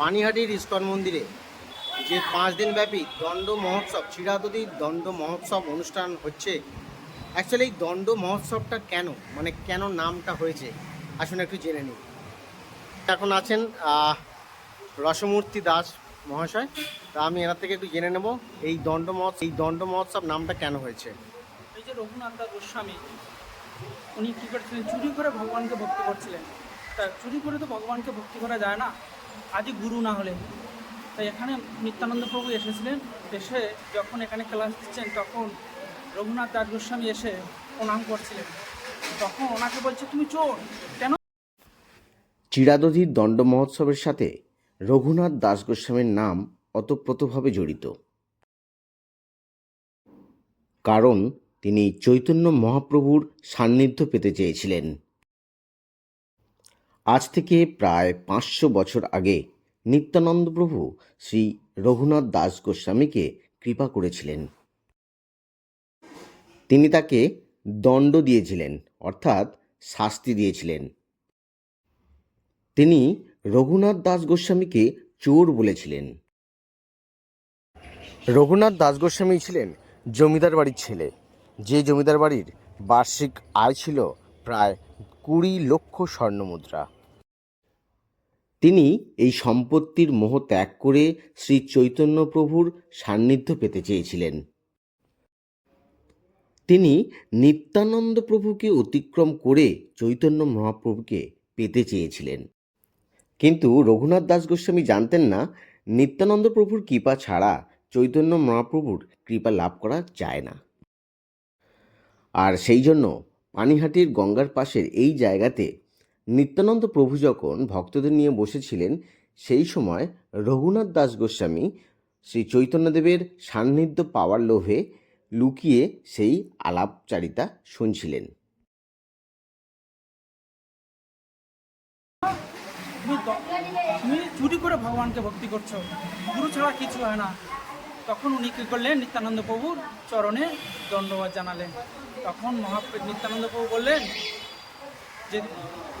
পানিহাটির ISKCON মন্দিরে যে পাঁচ দিন ব্যাপী দণ্ড মহোৎসব চিরাদতির দণ্ড মহোৎসব অনুষ্ঠান হচ্ছে। অ্যাকচুয়ালি এই দণ্ড মহোৎসবটা কেন? মানে কেন নামটা হয়েছে? আসুন একটু জেনে নিই। এখন আছেন রসমূর্তি দাস মহাশয়। তা আমি এনার থেকে একটু জেনে নেব এই দণ্ড মহোৎসব এই দণ্ড মহোৎসব নামটা কেন হয়েছে? এই যে রঘুনাথ গোস্বামী, উনি কী করছিলেন? চুরি করে ভগবানকে ভক্তি করছিলেন। তা চুরি করে তো ভগবানকে ভক্তি করা যায় না। আজই গুরু না হলে। তাই এখানে নিত্যানন্দ প্রভু এসেছিলেন। এসে যখন এখানে ক্লাস দিচ্ছেন, তখন রঘুনাথ দাস গোস্বামী এসে প্রণাম করছিলেন। তখন ওনাকে বলছে, তুমি চোর, কেন? চিরাদধির দণ্ড মহোৎসবের সাথে রঘুনাথ দাস গোস্বামীর নাম অতপ্রতভাবে জড়িত। কারণ তিনি চৈতন্য মহাপ্রভুর সান্নিধ্য পেতে চেয়েছিলেন। আজ থেকে প্রায় পাঁচশো বছর আগে নিত্যানন্দ প্রভু শ্রী রঘুনাথ দাস গোস্বামীকে কৃপা করেছিলেন। তিনি তাকে দণ্ড দিয়েছিলেন, অর্থাৎ শাস্তি দিয়েছিলেন। তিনি রঘুনাথ দাস গোস্বামীকে চোর বলেছিলেন। রঘুনাথ দাস গোস্বামী ছিলেন জমিদার বাড়ির ছেলে। যে জমিদার বাড়ির বার্ষিক আয় ছিল প্রায় কুড়ি লক্ষ স্বর্ণমুদ্রা। তিনি এই সম্পত্তির মোহ ত্যাগ করে শ্রী চৈতন্য প্রভুর সান্নিধ্য পেতে চেয়েছিলেন। তিনি নিত্যানন্দ প্রভুকে অতিক্রম করে চৈতন্য মহাপ্রভুকে পেতে চেয়েছিলেন। কিন্তু রঘুনাথ দাস গোস্বামী জানতেন না, নিত্যানন্দ প্রভুর কৃপা ছাড়া চৈতন্য মহাপ্রভুর কৃপা লাভ করা যায় না। আর সেই জন্য পানিহাটির গঙ্গার পাশের এই জায়গাতে নিত্যানন্দ প্রভু যখন ভক্তদের নিয়ে বসেছিলেন, সেই সময় রঘুনাথ দাস গোস্বামী শ্রী চৈতন্যদেবের সান্নিধ্য পাওয়ার লোভে লুকিয়ে সেই আলাপচারিতা শুনছিলেন। তুমি চুরি করে ভগবানকে ভক্তি করছ। গুরু ছাড়া কিছু হয় না। তখন উনি কী করলেন? নিত্যানন্দ প্রভুর চরণে দণ্ডবাদ জানালেন। তখন মহাপ্রভু নিত্যানন্দ প্রভু বললেন যে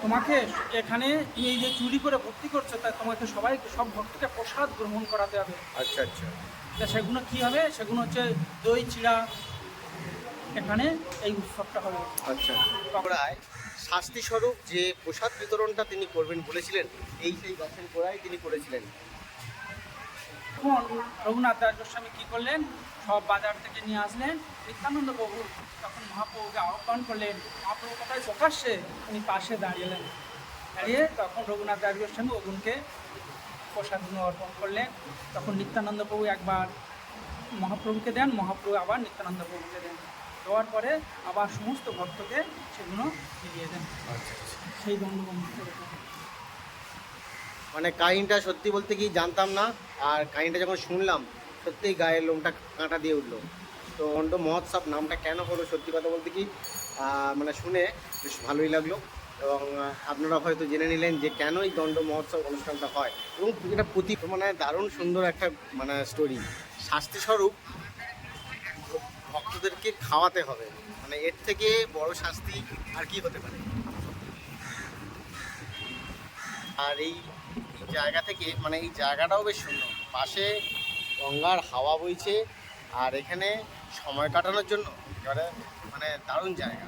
তোমাকে এখানে তুমি এই যে চুরি করে ভর্তি করছ তাই তোমাকে সবাইকে সব ভক্তকে প্রসাদ গ্রহণ করাতে হবে। আচ্ছা আচ্ছা। তা সেগুলো কী হবে? সেগুলো হচ্ছে দই চিড়া এখানে এই উৎসবটা হবে। আচ্ছা। গোড়ায় শাস্তিস্বরূপ যে প্রসাদ বিতরণটা তিনি করবেন বলেছিলেন এই সেই গাছের গোড়ায় তিনি করেছিলেন। তখন রঘুনাথ দাস গোস্বামী কী করলেন? সব বাজার থেকে নিয়ে আসলেন। নিত্যানন্দ প্রভু তখন মহাপ্রভুকে আহ্বান করলেন মহাপ্রভু কোথায় প্রকাশ্যে উনি পাশে দাঁড়িয়েলেন। দাঁড়িয়ে তখন রঘুনাথ দাস গোস্বামী অগুনকে প্রসাদগুলো অর্পণ করলেন। তখন নিত্যানন্দ প্রভু একবার মহাপ্রভুকে দেন মহাপ্রভু আবার নিত্যানন্দ প্রভুকে দেন। দেওয়ার পরে আবার সমস্ত ভক্তকে সেগুলো ফিরিয়ে দেন। সেই দণ্ডবন্ধ মানে কাহিনটা সত্যি বলতে কি জানতাম না, আর কাহিনটা যখন শুনলাম, সত্যিই গায়ের লোমটা কাঁটা দিয়ে উঠল। তো অন্ড মহোৎসব নামটা কেন হলো সত্যি কথা বলতে কি মানে শুনে বেশ ভালোই লাগল। এবং আপনারা হয়তো জেনে নিলেন যে কেন এই দণ্ড মহোৎসব অনুষ্ঠানটা হয়। এবং এটা প্রতি মানে দারুণ সুন্দর একটা মানে স্টোরি শাস্তিস্বরূপ ভক্তদেরকে খাওয়াতে হবে। মানে এর থেকে বড় শাস্তি আর কি হতে পারে? আর এই এই জায়গা থেকে মানে এই জায়গাটাও বেশ সুন্দর। পাশে গঙ্গার হাওয়া বইছে, আর এখানে সময় কাটানোর জন্য মানে দারুণ জায়গা।